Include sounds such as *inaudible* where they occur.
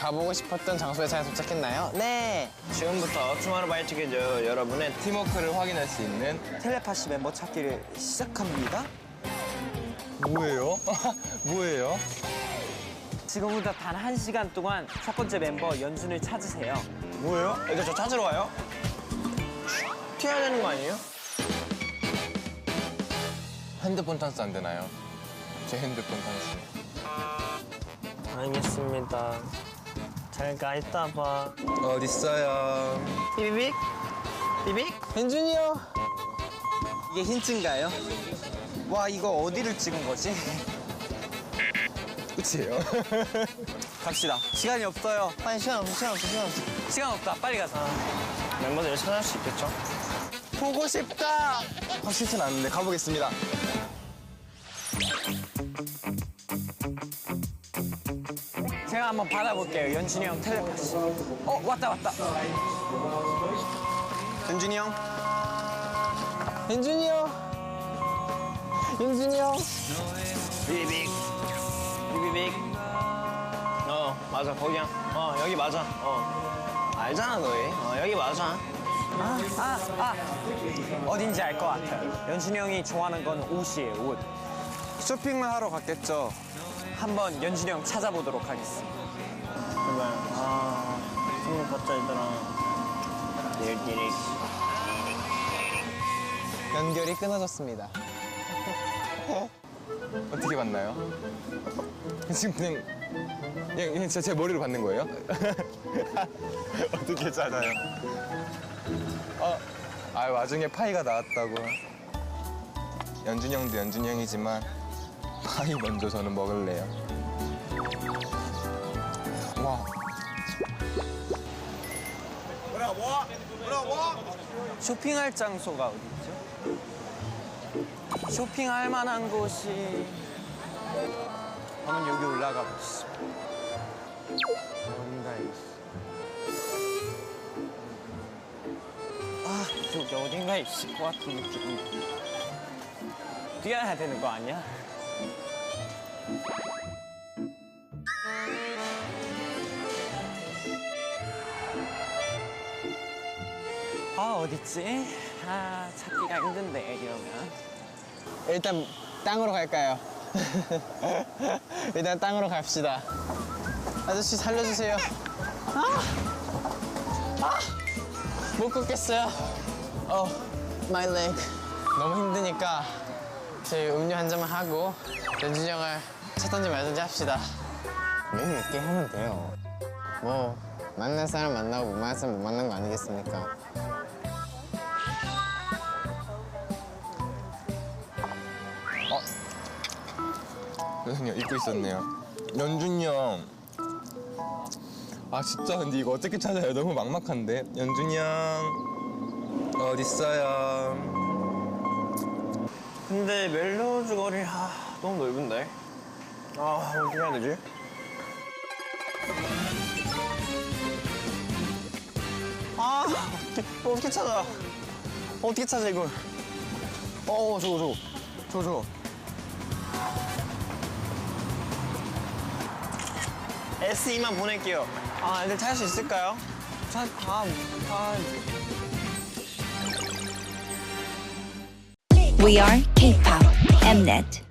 가보고 싶었던 장소에 잘 도착했나요? 네. 지금부터 투마로바이트 게저 여러분의 팀워크를 확인할 수 있는 텔레파시 멤버 찾기를 시작합니다. 뭐예요? *laughs* 뭐예요? 지금부터 단 한시간 동안 첫 번째 멤버 연준을 찾으세요. 뭐예요? 이거 저 찾으러 와요? 튀어야 되는 거 아니에요? 핸드폰 찬스 안 되나요? 제 핸드폰 찬스. 알겠습니다. 잘가 있다 봐. 어딨어요? 삐비빅? 삐빅? 현준이 형. 이게 힌트인가요? 와 이거 어디를 찍은 거지? 끝이에요? *laughs* 갑시다. 시간이 없어요. 아니 시간 없어 시간 없어 시간 없어. 시간 없다. 빨리 가자. 멤버들 찾을 수 있겠죠? 보고 싶다. 확실치는 않은데 가보겠습니다. 제가 한번 받아볼게요. 연준이 형 텔레파시. 어 왔다 왔다. 현준이 형. 현준이 형. 현준이 형. 삐비빅. 삐비빅. 어, 맞아. 거기야. 어, 여기 맞아. 어. 알잖아, 너희. 어, 여기 맞아. 아, 아, 아. 어딘지 알 것 같아요. 연준이 형이 좋아하는 건 옷이에요, 옷. 쇼핑만 하러 갔겠죠. 한번 연준이 형 찾아보도록 하겠습니다. 제발. 아, 선물 받자, 얘들아. 띠릭띠릭. 연결이 끊어졌습니다. *laughs* 어떻게 봤나요? 지금 그냥 그냥, 그냥 진짜 제 머리로 받는 거예요? *laughs* 어떻게 찾아요? 어, 아 와중에 파이가 나왔다고. 연준이 형도 연준이 형이지만 파이 먼저 저는 먹을래요. 와, 쇼핑할 장소가 어디 있죠? 쇼핑할 만한 곳이 한번 여기 올라가 보시죠. 어딘가에 있어. 아, 여기 어딘가에 있을 것 같은 느낌. 뛰어야 되는 거 아니야? 아, 어딨지? 아, 찾기가 힘든데, 이러면. 일단 땅으로 갈까요? *laughs* 일단 땅으로 갑시다. 아저씨 살려주세요. 아, 아, 못 걷겠어요. 어, my leg. 너무 힘드니까 저희 음료 한 잔만 하고 연준이 형을 찾던지 말던지 합시다. 매일 늦게 하면 돼요. 뭐 만날 사람 만나고 못 만날 사람 못 만난 거 아니겠습니까? 선생님 잊고 있었네요. 연준이 형. 아 진짜 근데 이거 어떻게 찾아요? 너무 막막한데. 연준이 형 어딨어요? 근데 멜로즈 거리, 아, 너무 넓은데? 아, 어떻게 해야 되지? 아, *laughs* 어떻게, 어떻게 찾아? 어떻게 찾아, 이걸? 어, 저거, 저거. 저거, 저거. SE만 보낼게요. 아, 애들 찾을 수 있을까요? 찾, 아, 아. We are K-pop Mnet.